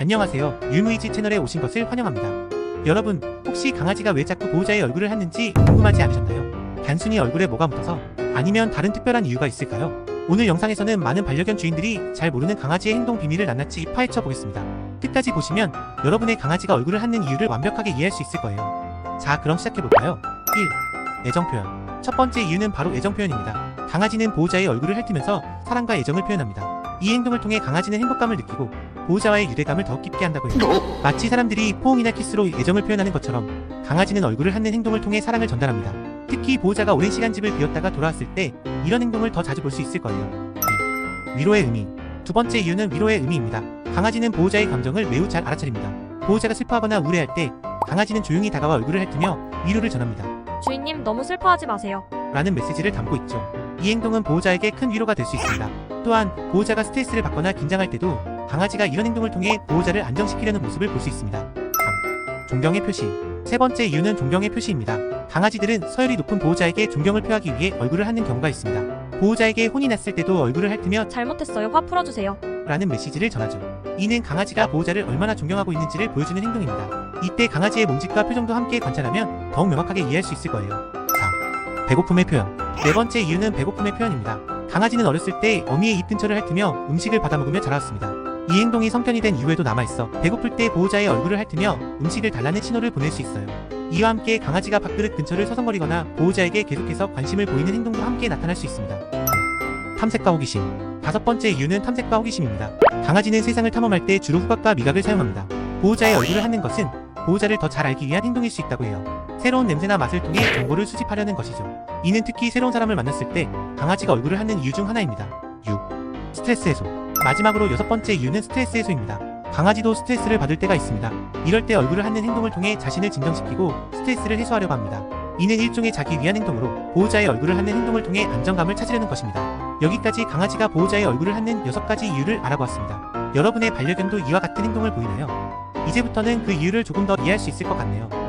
안녕하세요. 유무이지 채널에 오신 것을 환영합니다. 여러분, 혹시 강아지가 왜 자꾸 보호자의 얼굴을 찾는지 궁금하지 않으셨나요? 단순히 얼굴에 뭐가 묻어서 아니면 다른 특별한 이유가 있을까요? 오늘 영상에서는 많은 반려견 주인들이 잘 모르는 강아지의 행동 비밀을 낱낱이 파헤쳐 보겠습니다. 끝까지 보시면 여러분의 강아지가 얼굴을 찾는 이유를 완벽하게 이해할 수 있을 거예요. 자, 그럼 시작해 볼까요? 1. 애정 표현. 첫 번째 이유는 바로 애정 표현입니다. 강아지는 보호자의 얼굴을 핥으면서 사랑과 애정을 표현합니다. 이 행동을 통해 강아지는 행복감을 느끼고 보호자와의 유대감을 더 깊게 한다고 해요. 마치 사람들이 포옹이나 키스로 애정을 표현하는 것처럼 강아지는 얼굴을 핥는 행동을 통해 사랑을 전달합니다. 특히 보호자가 오랜 시간 집을 비웠다가 돌아왔을 때 이런 행동을 더 자주 볼 수 있을 거예요. 2. 위로의 의미. 두 번째 이유는 위로의 의미입니다. 강아지는 보호자의 감정을 매우 잘 알아차립니다. 보호자가 슬퍼하거나 우울해할 때 강아지는 조용히 다가와 얼굴을 핥으며 위로를 전합니다. 주인님 너무 슬퍼하지 마세요. 라는 메시지를 담고 있죠. 이 행동은 보호자에게 큰 위로가 될 수 있습니다. 또한 보호자가 스트레스를 받거나 긴장할 때도 강아지가 이런 행동을 통해 보호자를 안정시키려는 모습을 볼 수 있습니다. 3. 존경의 표시. 세 번째 이유는 존경의 표시입니다. 강아지들은 서열이 높은 보호자에게 존경을 표하기 위해 얼굴을 핥는 경우가 있습니다. 보호자에게 혼이 났을 때도 얼굴을 핥으며 잘못했어요. 화 풀어주세요. 라는 메시지를 전하죠. 이는 강아지가 보호자를 얼마나 존경하고 있는지를 보여주는 행동입니다. 이때 강아지의 몸짓과 표정도 함께 관찰하면 더욱 명확하게 이해할 수 있을 거예요. 4. 배고픔의 표현. 네 번째 이유는 배고픔의 표현입니다. 강아지는 어렸을 때 어미의 입 근처를 핥으며 음식을 받아먹으며 자랐습니다. 이 행동이 성견이 된 이후에도 남아있어 배고플 때 보호자의 얼굴을 핥으며 음식을 달라는 신호를 보낼 수 있어요. 이와 함께 강아지가 밥그릇 근처를 서성거리거나 보호자에게 계속해서 관심을 보이는 행동도 함께 나타날 수 있습니다. 탐색과 호기심. 다섯 번째 이유는 탐색과 호기심입니다. 강아지는 세상을 탐험할 때 주로 후각과 미각을 사용합니다. 보호자의 얼굴을 하는 것은 보호자를 더 잘 알기 위한 행동일 수 있다고 해요. 새로운 냄새나 맛을 통해 정보를 수집하려는 것이죠. 이는 특히 새로운 사람을 만났을 때 강아지가 얼굴을 하는 이유 중 하나입니다. 6. 스트레스 해소. 마지막으로 여섯 번째 이유는 스트레스 해소입니다. 강아지도 스트레스를 받을 때가 있습니다. 이럴 때 얼굴을 하는 행동을 통해 자신을 진정시키고 스트레스를 해소하려고 합니다. 이는 일종의 자기 위한 행동으로 보호자의 얼굴을 하는 행동을 통해 안정감을 찾으려는 것입니다. 여기까지 강아지가 보호자의 얼굴을 하는 여섯 가지 이유를 알아보았습니다. 여러분의 반려견도 이와 같은 행동을 보이나요? 이제부터는 그 이유를 조금 더 이해할 수 있을 것 같네요.